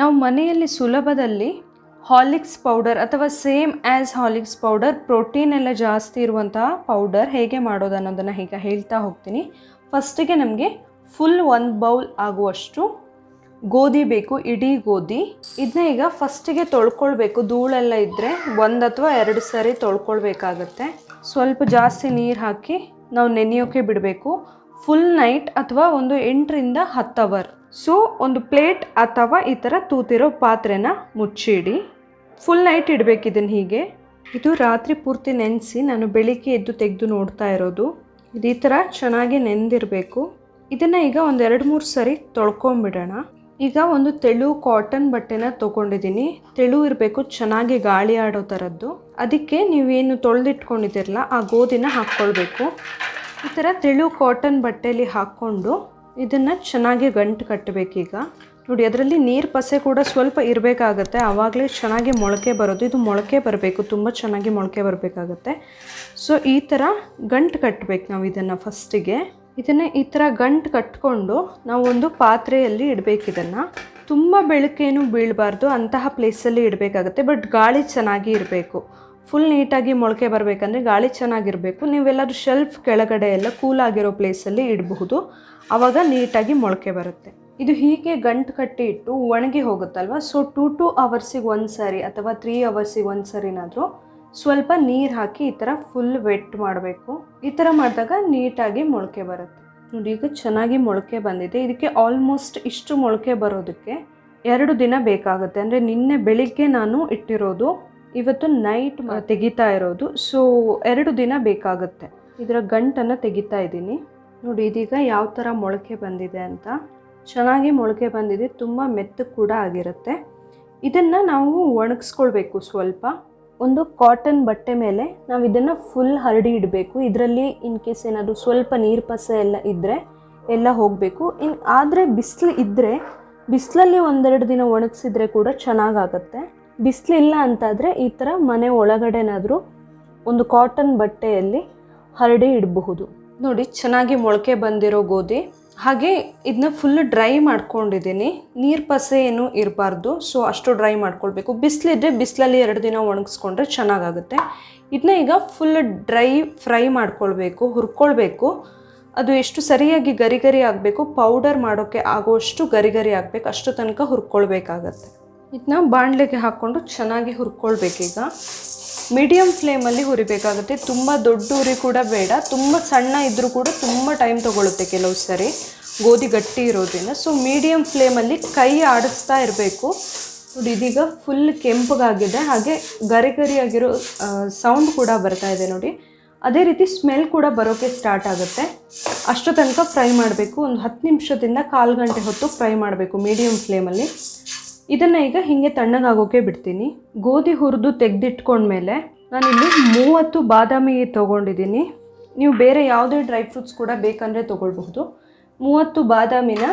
ನಾವು ಮನೆಯಲ್ಲಿ ಸುಲಭದಲ್ಲಿ ಹಾಲಿಕ್ಸ್ ಪೌಡರ್ ಅಥವಾ same as Horlicks powder protein ಎಲ್ಲ ಜಾಸ್ತಿ ಇರುವಂತಹ ಪೌಡರ್ ಹೇಗೆ ಮಾಡೋದು ಅನ್ನೋದನ್ನು ಈಗ ಹೇಳ್ತಾ ಹೋಗ್ತೀನಿ. ಫಸ್ಟಿಗೆ ನಮಗೆ ಫುಲ್ ಒಂದು ಬೌಲ್ ಆಗುವಷ್ಟು ಗೋಧಿ ಬೇಕು, ಇಡೀ ಗೋಧಿ. ಇದನ್ನ ಈಗ ಫಸ್ಟಿಗೆ ತೊಳ್ಕೊಳ್ಬೇಕು. ಧೂಳೆಲ್ಲ ಇದ್ದರೆ ಒಂದು ಅಥವಾ ಎರಡು ಸರಿ ತೊಳ್ಕೊಳ್ಬೇಕಾಗತ್ತೆ. ಸ್ವಲ್ಪ ಜಾಸ್ತಿ ನೀರು ಹಾಕಿ ನಾವು ನೆನೆಯೋಕೆ ಬಿಡಬೇಕು. ಫುಲ್ ನೈಟ್ ಅಥವಾ ಒಂದು ಎಂಟರಿಂದ ಹತ್ತು ಅವರ್. ಸೊ ಒಂದು ಪ್ಲೇಟ್ ಅಥವಾ ಈ ಥರ ತೂತಿರೋ ಪಾತ್ರೆನ ಮುಚ್ಚಿಡಿ. ಫುಲ್ ನೈಟ್ ಇಡಬೇಕು ಇದನ್ನು ಹೀಗೆ. ಇದು ರಾತ್ರಿ ಪೂರ್ತಿ ನೆನೆಸಿ ನಾನು ಬೆಳಿಗ್ಗೆ ಎದ್ದು ತೆಗೆದು ನೋಡ್ತಾ ಇರೋದು. ಇದು ಈ ಥರ ಚೆನ್ನಾಗಿ ನೆನೆದಿರಬೇಕು ಇದನ್ನು ಈಗ ಒಂದು ಎರಡು ಮೂರು ಸರಿ ತೊಳ್ಕೊಂಬಿಡೋಣ. ಈಗ ಒಂದು ತೆಳು ಕಾಟನ್ ಬಟ್ಟೆನ ತೊಗೊಂಡಿದ್ದೀನಿ. ತೆಳು ಇರಬೇಕು, ಚೆನ್ನಾಗಿ ಗಾಳಿ ಆಡೋ ಥರದ್ದು ಅದಕ್ಕೆ ನೀವೇನು ತೊಳೆದಿಟ್ಕೊಂಡಿದ್ದೀರಲ್ಲ, ಆ ಗೋಧಿನ ಹಾಕ್ಕೊಳ್ಬೇಕು. ಈ ಥರ ತೆಳು ಕಾಟನ್ ಬಟ್ಟೆಯಲ್ಲಿ ಹಾಕ್ಕೊಂಡು ಇದನ್ನು ಚೆನ್ನಾಗಿ ಗಂಟು ಕಟ್ಟಬೇಕೀಗ. ನೋಡಿ, ಅದರಲ್ಲಿ ನೀರು ಪಸೆ ಕೂಡ ಸ್ವಲ್ಪ ಇರಬೇಕಾಗತ್ತೆ. ಆವಾಗಲೇ ಚೆನ್ನಾಗಿ ಮೊಳಕೆ ಬರೋದು. ಇದು ಮೊಳಕೆ ಬರಬೇಕು. ತುಂಬ ಚೆನ್ನಾಗಿ ಮೊಳಕೆ ಬರಬೇಕಾಗತ್ತೆ. ಸೊ ಈ ಥರ ಗಂಟು ಕಟ್ಟಬೇಕು ನಾವು ಇದನ್ನು ಫಸ್ಟಿಗೆ ಇದನ್ನು ಈ ಥರ ಗಂಟು ಕಟ್ಕೊಂಡು ನಾವು ಒಂದು ಪಾತ್ರೆಯಲ್ಲಿ ಇಡಬೇಕು ಇದನ್ನು. ತುಂಬ ಬೆಳಕೇನು ಬೀಳಬಾರ್ದು. ಅಂತಹ ಪ್ಲೇಸಲ್ಲಿ ಇಡಬೇಕಾಗತ್ತೆ. ಬಟ್ ಗಾಳಿ ಚೆನ್ನಾಗಿ ಇರಬೇಕು. ಫುಲ್ ನೀಟಾಗಿ ಮೊಳಕೆ ಬರಬೇಕಂದ್ರೆ ಗಾಳಿ ಚೆನ್ನಾಗಿರಬೇಕು. ನೀವೆಲ್ಲರೂ ಶೆಲ್ಫ್ ಕೆಳಗಡೆ ಎಲ್ಲ ಕೂಲ್ ಆಗಿರೋ ಪ್ಲೇಸಲ್ಲಿ ಇಡಬಹುದು. ಆವಾಗ ನೀಟಾಗಿ ಮೊಳಕೆ ಬರುತ್ತೆ. ಇದು ಹೀಗೆ ಗಂಟು ಕಟ್ಟಿ ಇಟ್ಟು ಒಣಗಿ ಹೋಗುತ್ತಲ್ವ? ಸೊ ಟೂ ಟೂ ಅವರ್ಸಿಗೆ ಒಂದು ಸಾರಿ ಅಥವಾ ತ್ರೀ ಅವರ್ಸಿಗೆ ಒಂದು ಸರಿನಾದರೂ ಸ್ವಲ್ಪ ನೀರು ಹಾಕಿ ಈ ಥರ ಫುಲ್ ವೆಟ್ ಮಾಡಬೇಕು. ಈ ಥರ ಮಾಡಿದಾಗ ನೀಟಾಗಿ ಮೊಳಕೆ ಬರುತ್ತೆ. ನೋಡಿ, ಈಗ ಚೆನ್ನಾಗಿ ಮೊಳಕೆ ಬಂದಿದೆ. ಇದಕ್ಕೆ ಆಲ್ಮೋಸ್ಟ್ ಇಷ್ಟು ಮೊಳಕೆ ಬರೋದಕ್ಕೆ ಎರಡು ದಿನ ಬೇಕಾಗುತ್ತೆ. ಅಂದರೆ ನಿನ್ನೆ ಬೆಳಿಗ್ಗೆ ನಾನು ಇಟ್ಟಿರೋದು ಇವತ್ತು ನೈಟ್ ತೆಗಿತಾ ಇರೋದು. ಸೊ ಎರಡು ದಿನ ಬೇಕಾಗುತ್ತೆ. ಇದರ ಗಂಟನ್ನು ತೆಗಿತಾ ಇದ್ದೀನಿ. ನೋಡಿ ಇದೀಗ ಯಾವ ಥರ ಮೊಳಕೆ ಬಂದಿದೆ ಅಂತ. ಚೆನ್ನಾಗಿ ಮೊಳಕೆ ಬಂದಿದೆ. ತುಂಬ ಮೆತ್ತು ಕೂಡ ಆಗಿರುತ್ತೆ. ಇದನ್ನು ನಾವು ಒಣಗಿಸ್ಕೊಳ್ಬೇಕು ಸ್ವಲ್ಪ. ಒಂದು ಕಾಟನ್ ಬಟ್ಟೆ ಮೇಲೆ ನಾವು ಇದನ್ನು ಫುಲ್ ಹರಡಿ ಇಡಬೇಕು. ಇದರಲ್ಲಿ ಇನ್ ಕೇಸ್ ಏನಾದರೂ ಸ್ವಲ್ಪ ನೀರು ಪಸೆ ಎಲ್ಲ ಇದ್ದರೆ ಎಲ್ಲ ಹೋಗಬೇಕು. ಇನ್ನು ಆದರೆ ಬಿಸಿಲು ಇದ್ದರೆ ಬಿಸಿಲಲ್ಲಿ ಒಂದೆರಡು ದಿನ ಒಣಗಿಸಿದ್ರೆ ಕೂಡ ಚೆನ್ನಾಗಾಗತ್ತೆ. ಬಿಸಿಲಿಲ್ಲ ಅಂತಾದರೆ ಈ ಥರ ಮನೆ ಒಳಗಡೆನಾದರೂ ಒಂದು ಕಾಟನ್ ಬಟ್ಟೆಯಲ್ಲಿ ಹರಡಿ ಇಡಬಹುದು. ನೋಡಿ, ಚೆನ್ನಾಗಿ ಮೊಳಕೆ ಬಂದಿರೋ ಗೋಧಿ. ಹಾಗೆ ಇದನ್ನ ಫುಲ್ ಡ್ರೈ ಮಾಡ್ಕೊಂಡಿದ್ದೀನಿ. ನೀರು ಪಸೆ ಏನು ಇರಬಾರ್ದು ಸೊ ಅಷ್ಟು ಡ್ರೈ ಮಾಡ್ಕೊಳ್ಬೇಕು. ಬಿಸಿಲಿದ್ರೆ ಬಿಸಿಲಲ್ಲಿ ಎರಡು ದಿನ ಒಣಗಿಸ್ಕೊಂಡ್ರೆ ಚೆನ್ನಾಗಾಗುತ್ತೆ. ಇದನ್ನ ಈಗ ಫುಲ್ ಡ್ರೈ ಫ್ರೈ ಮಾಡ್ಕೊಳ್ಬೇಕು, ಹುರ್ಕೊಳ್ಬೇಕು. ಅದು ಎಷ್ಟು ಸರಿಯಾಗಿ ಗರಿ ಗರಿ ಆಗಬೇಕು ಪೌಡರ್ ಮಾಡೋಕ್ಕೆ ಆಗೋಷ್ಟು ಗರಿ ಗರಿ ಆಗಬೇಕು, ಅಷ್ಟು ತನಕ ಹುರ್ಕೊಳ್ಬೇಕಾಗತ್ತೆ. ಇದನ್ನ ಬಾಣಲೆಗೆ ಹಾಕ್ಕೊಂಡು ಚೆನ್ನಾಗಿ ಹುರ್ಕೊಳ್ಬೇಕೀಗ. ಮೀಡಿಯಮ್ ಫ್ಲೇಮಲ್ಲಿ ಹುರಿಬೇಕಾಗುತ್ತೆ. ತುಂಬ ದೊಡ್ಡ ಉರಿ ಕೂಡ ಬೇಡ, ತುಂಬ ಸಣ್ಣ ಇದ್ದರೂ ಕೂಡ ತುಂಬ ಟೈಮ್ ತೊಗೊಳುತ್ತೆ ಕೆಲವು ಸರಿ. ಗೋಧಿ ಗಟ್ಟಿ ಇರೋದ್ರಿಂದ. ಸೊ ಮೀಡಿಯಮ್ ಫ್ಲೇಮಲ್ಲಿ ಕೈ ಆಡಿಸ್ತಾ ಇರಬೇಕು. ನೋಡಿ, ಇದೀಗ ಫುಲ್ ಕೆಂಪಗಾಗಿದೆ. ಹಾಗೆ ಗರಿ ಗರಿಯಾಗಿರೋ ಸೌಂಡ್ ಕೂಡ ಬರ್ತಾ ಇದೆ ನೋಡಿ. ಅದೇ ರೀತಿ ಸ್ಮೆಲ್ ಕೂಡ ಬರೋಕ್ಕೆ ಸ್ಟಾರ್ಟ್ ಆಗುತ್ತೆ. ಅಷ್ಟು ತನಕ ಫ್ರೈ ಮಾಡಬೇಕು. ಒಂದು ಹತ್ತು ನಿಮಿಷದಿಂದ ಕಾಲು ಗಂಟೆ ಹೊತ್ತು ಫ್ರೈ ಮಾಡಬೇಕು ಮೀಡಿಯಮ್ ಫ್ಲೇಮಲ್ಲಿ ಇದನ್ನು ಈಗ ಹೀಗೆ ತಣ್ಣಗಾಗೋಕೆ ಬಿಡ್ತೀನಿ. ಗೋಧಿ ಹುರಿದು ತೆಗೆದಿಟ್ಕೊಂಡ್ಮೇಲೆ ನಾನಿಲ್ಲಿ ಮೂವತ್ತು ಬಾದಾಮಿ ತೊಗೊಂಡಿದ್ದೀನಿ. ನೀವು ಬೇರೆ ಯಾವುದೇ ಡ್ರೈ ಫ್ರೂಟ್ಸ್ ಕೂಡ ಬೇಕಂದರೆ ತೊಗೊಳ್ಬಹುದು. ಮೂವತ್ತು ಬಾದಾಮಿನ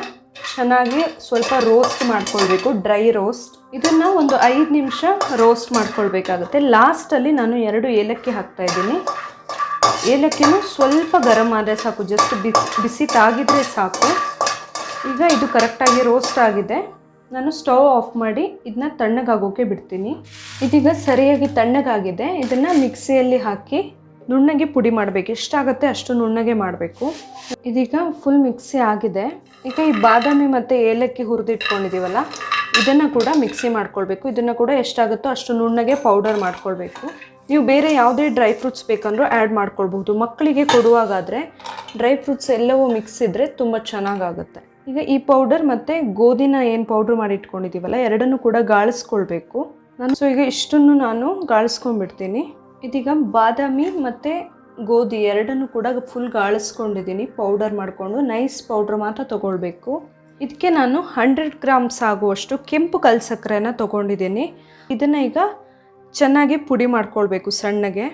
ಚೆನ್ನಾಗಿ ಸ್ವಲ್ಪ ರೋಸ್ಟ್ ಮಾಡ್ಕೊಳ್ಬೇಕು, ಡ್ರೈ ರೋಸ್ಟ್. ಇದನ್ನು ಒಂದು ಐದು ನಿಮಿಷ ರೋಸ್ಟ್ ಮಾಡ್ಕೊಳ್ಬೇಕಾಗುತ್ತೆ. ಲಾಸ್ಟಲ್ಲಿ ನಾನು ಎರಡು ಏಲಕ್ಕಿ ಹಾಕ್ತಾ ಇದ್ದೀನಿ. ಏಲಕ್ಕಿನೂ ಸ್ವಲ್ಪ ಗರಂ ಆದರೆ ಸಾಕು, ಜಸ್ಟ್ ಬಿಸಿ ಬಿಸಿ ತಾಗಿದರೆ ಸಾಕು. ಈಗ ಇದು ಕರೆಕ್ಟಾಗಿ ರೋಸ್ಟ್ ಆಗಿದೆ. ನಾನು ಸ್ಟವ್ ಆಫ್ ಮಾಡಿ ಇದನ್ನ ತಣ್ಣಗಾಗೋಕೆ ಬಿಡ್ತೀನಿ. ಇದೀಗ ಸರಿಯಾಗಿ ತಣ್ಣಗಾಗಿದೆ. ಇದನ್ನು ಮಿಕ್ಸಿಯಲ್ಲಿ ಹಾಕಿ ನುಣ್ಣಗೆ ಪುಡಿ ಮಾಡಬೇಕು. ಎಷ್ಟಾಗುತ್ತೆ ಅಷ್ಟು ನುಣ್ಣಗೆ ಮಾಡಬೇಕು. ಇದೀಗ ಫುಲ್ ಮಿಕ್ಸಿ ಆಗಿದೆ. ಈಗ ಈ ಬಾದಾಮಿ ಮತ್ತು ಏಲಕ್ಕಿ ಹುರಿದಿಟ್ಕೊಂಡಿದ್ದೀವಲ್ಲ ಇದನ್ನು ಕೂಡ ಮಿಕ್ಸಿ ಮಾಡ್ಕೊಳ್ಬೇಕು. ಇದನ್ನು ಕೂಡ ಎಷ್ಟಾಗುತ್ತೋ ಅಷ್ಟು ನುಣ್ಣಗೆ ಪೌಡರ್ ಮಾಡ್ಕೊಳ್ಬೇಕು. ನೀವು ಬೇರೆ ಯಾವುದೇ ಡ್ರೈ ಫ್ರೂಟ್ಸ್ ಬೇಕಂದ್ರೂ ಆ್ಯಡ್ ಮಾಡ್ಕೊಳ್ಬಹುದು. ಮಕ್ಕಳಿಗೆ ಕೊಡುವಾಗಾದರೆ ಡ್ರೈ ಫ್ರೂಟ್ಸ್ ಎಲ್ಲವೂ ಮಿಕ್ಸ್ ಇದ್ದರೆ ತುಂಬ ಚೆನ್ನಾಗಾಗುತ್ತೆ. ಈಗ ಈ ಪೌಡರ್ ಮತ್ತು ಗೋಧಿನ ಏನು ಪೌಡ್ರ್ ಮಾಡಿ ಇಟ್ಕೊಂಡಿದ್ದೀವಲ್ಲ, ಎರಡನ್ನೂ ಕೂಡ ಗಾಳಿಸ್ಕೊಳ್ಬೇಕು. ನಾನು ಸೊ ಈಗ ಇಷ್ಟನ್ನು ನಾನು ಗಾಳಿಸ್ಕೊಂಡ್ಬಿಡ್ತೀನಿ. ಇದೀಗ ಬಾದಾಮಿ ಮತ್ತು ಗೋಧಿ ಎರಡನ್ನೂ ಕೂಡ ಫುಲ್ ಗಾಳಿಸ್ಕೊಂಡಿದ್ದೀನಿ ಪೌಡರ್ ಮಾಡಿಕೊಂಡು. ನೈಸ್ ಪೌಡ್ರ್ ಮಾತ್ರ ತೊಗೊಳ್ಬೇಕು. ಇದಕ್ಕೆ ನಾನು ಹಂಡ್ರೆಡ್ ಗ್ರಾಮ್ಸ್ ಆಗುವಷ್ಟು ಕೆಂಪು ಕಲ್ ಸಕ್ಕರೆನ ತೊಗೊಂಡಿದ್ದೀನಿ. ಇದನ್ನು ಈಗ ಚೆನ್ನಾಗಿ ಪುಡಿ ಮಾಡ್ಕೊಳ್ಬೇಕು ಸಣ್ಣಗೆ.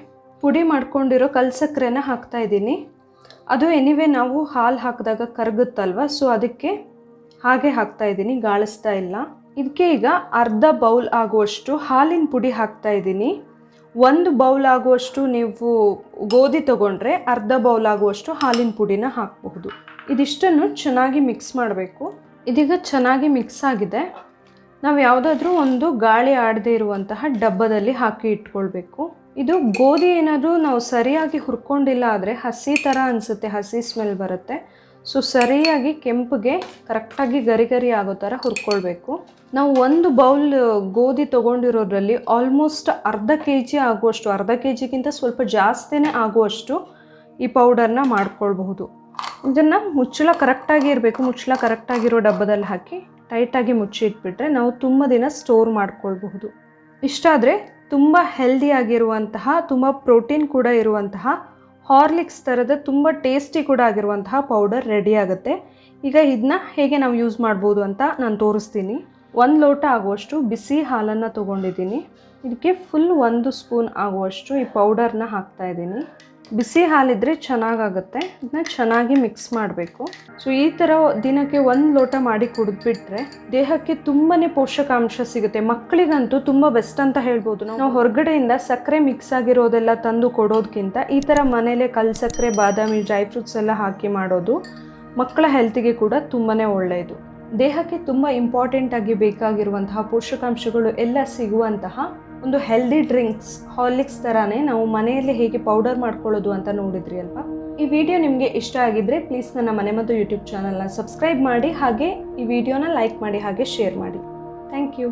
ಪುಡಿ ಮಾಡ್ಕೊಂಡಿರೋ ಕಲ್ ಸಕ್ಕರೆನ ಹಾಕ್ತಾ ಇದ್ದೀನಿ. ಅದು ಎನಿವೆ ನಾವು ಹಾಲು ಹಾಕಿದಾಗ ಕರಗುತ್ತಲ್ವ? ಸೊ ಅದಕ್ಕೆ ಹಾಗೆ ಹಾಕ್ತಾ ಇದ್ದೀನಿ, ಗಾಳಿಸ್ತಾ ಇಲ್ಲ. ಇದಕ್ಕೆ ಈಗ ಅರ್ಧ ಬೌಲ್ ಆಗುವಷ್ಟು ಹಾಲಿನ ಪುಡಿ ಹಾಕ್ತಾ ಇದ್ದೀನಿ. ಒಂದು ಬೌಲ್ ಆಗುವಷ್ಟು ನೀವು ಗೋಧಿ ತಗೊಂಡ್ರೆ ಅರ್ಧ ಬೌಲ್ ಆಗುವಷ್ಟು ಹಾಲಿನ ಪುಡಿನ ಹಾಕಬಹುದು. ಇದಿಷ್ಟನ್ನು ಚೆನ್ನಾಗಿ ಮಿಕ್ಸ್ ಮಾಡಬೇಕು. ಇದೀಗ ಚೆನ್ನಾಗಿ ಮಿಕ್ಸ್ ಆಗಿದೆ. ನಾವು ಯಾವುದಾದ್ರೂ ಒಂದು ಗಾಳಿ ಆಡದೇ ಇರುವಂತಹ ಡಬ್ಬದಲ್ಲಿ ಹಾಕಿ ಇಟ್ಕೊಳ್ಬೇಕು. ಇದು ಗೋಧಿ ಏನಾದರೂ ನಾವು ಸರಿಯಾಗಿ ಹುರ್ಕೊಂಡಿಲ್ಲ ಆದರೆ ಹಸಿ ಥರ ಅನಿಸುತ್ತೆ, ಹಸಿ ಸ್ಮೆಲ್ ಬರುತ್ತೆ. ಸೊ ಸರಿಯಾಗಿ ಕೆಂಪಿಗೆ ಕರೆಕ್ಟಾಗಿ ಗರಿ ಗರಿ ಆಗೋ ಥರ ಹುರ್ಕೊಳ್ಬೇಕು. ನಾವು ಒಂದು ಬೌಲ್ ಗೋಧಿ ತೊಗೊಂಡಿರೋದ್ರಲ್ಲಿ ಆಲ್ಮೋಸ್ಟ್ ಅರ್ಧ ಕೆ ಜಿ ಆಗುವಷ್ಟು, ಅರ್ಧ ಕೆ ಜಿಗಿಂತ ಸ್ವಲ್ಪ ಜಾಸ್ತಿನೇ ಆಗುವಷ್ಟು ಈ ಪೌಡರ್ನ ಮಾಡ್ಕೊಳ್ಬಹುದು. ಇದನ್ನು ಮುಚ್ಚಳ ಕರೆಕ್ಟಾಗಿ ಇರಬೇಕು, ಮುಚ್ಚಳ ಕರೆಕ್ಟಾಗಿರೋ ಡಬ್ಬದಲ್ಲಿ ಹಾಕಿ ಟೈಟಾಗಿ ಮುಚ್ಚಿ ಇಟ್ಬಿಟ್ರೆ ನಾವು ತುಂಬ ದಿನ ಸ್ಟೋರ್ ಮಾಡ್ಕೊಳ್ಬಹುದು. ಇಷ್ಟಾದರೆ ತುಂಬ ಹೆಲ್ದಿಯಾಗಿರುವಂತಹ ತುಂಬ ಪ್ರೋಟೀನ್ ಕೂಡ ಇರುವಂತಹ ಹಾರ್ಲಿಕ್ಸ್ ಥರದ ತುಂಬ ಟೇಸ್ಟಿ ಕೂಡ ಆಗಿರುವಂತಹ ಪೌಡರ್ ರೆಡಿ ಆಗುತ್ತೆ. ಈಗ ಇದನ್ನ ಹೇಗೆ ನಾವು ಯೂಸ್ ಮಾಡ್ಬೋದು ಅಂತ ನಾನು ತೋರಿಸ್ತೀನಿ. ಒಂದು ಲೋಟ ಆಗುವಷ್ಟು ಬಿಸಿ ಹಾಲನ್ನು ತೊಗೊಂಡಿದ್ದೀನಿ. ಇದಕ್ಕೆ ಫುಲ್ ಒಂದು ಸ್ಪೂನ್ ಆಗುವಷ್ಟು ಈ ಪೌಡರ್ನ ಹಾಕ್ತಾ ಇದ್ದೀನಿ. ಬಿಸಿ ಹಾಲಿದ್ರೆ ಚೆನ್ನಾಗಾಗುತ್ತೆ. ಇದನ್ನ ಚೆನ್ನಾಗಿ ಮಿಕ್ಸ್ ಮಾಡಬೇಕು. ಸೊ ಈ ಥರ ದಿನಕ್ಕೆ ಒಂದು ಲೋಟ ಮಾಡಿ ಕುಡಿದ್ಬಿಟ್ರೆ ದೇಹಕ್ಕೆ ತುಂಬಾ ಪೋಷಕಾಂಶ ಸಿಗುತ್ತೆ. ಮಕ್ಕಳಿಗಂತೂ ತುಂಬ ಬೆಸ್ಟ್ ಅಂತ ಹೇಳ್ಬೋದು. ನಾವು ಹೊರಗಡೆಯಿಂದ ಸಕ್ಕರೆ ಮಿಕ್ಸ್ ಆಗಿರೋದೆಲ್ಲ ತಂದು ಕೊಡೋದಕ್ಕಿಂತ ಈ ಥರ ಮನೇಲೆ ಕಲ್ ಸಕ್ಕರೆ, ಬಾದಾಮಿ ಡ್ರೈ ಫ್ರೂಟ್ಸ್ ಎಲ್ಲ ಹಾಕಿ ಮಾಡೋದು ಮಕ್ಕಳ ಹೆಲ್ತಿಗೆ ಕೂಡ ತುಂಬಾ ಒಳ್ಳೆಯದು ದೇಹಕ್ಕೆ ತುಂಬ ಇಂಪಾರ್ಟೆಂಟ್ ಆಗಿ ಬೇಕಾಗಿರುವಂತಹ ಪೋಷಕಾಂಶಗಳು ಎಲ್ಲ ಸಿಗುವಂತಹ ಒಂದು ಹೆಲ್ದಿ ಡ್ರಿಂಕ್ಸ್ ಹಾರ್ಲಿಕ್ಸ್ ಥರನೇ ನಾವು ಮನೆಯಲ್ಲಿ ಹೇಗೆ ಪೌಡರ್ ಮಾಡ್ಕೊಳ್ಳೋದು ಅಂತ ನೋಡಿದ್ರಿ ಅಲ್ವಾ? ಈ ವಿಡಿಯೋ ನಿಮಗೆ ಇಷ್ಟ ಆಗಿದ್ರೆ ಪ್ಲೀಸ್ ನನ್ನ ಮನೆ ಮತ್ತು ಯೂಟ್ಯೂಬ್ ಚಾನಲ್ನ ಸಬ್ಸ್ಕ್ರೈಬ್ ಮಾಡಿ ಹಾಗೆ ಈ ವಿಡಿಯೋನ ಲೈಕ್ ಮಾಡಿ ಹಾಗೆ ಶೇರ್ ಮಾಡಿ. Thank you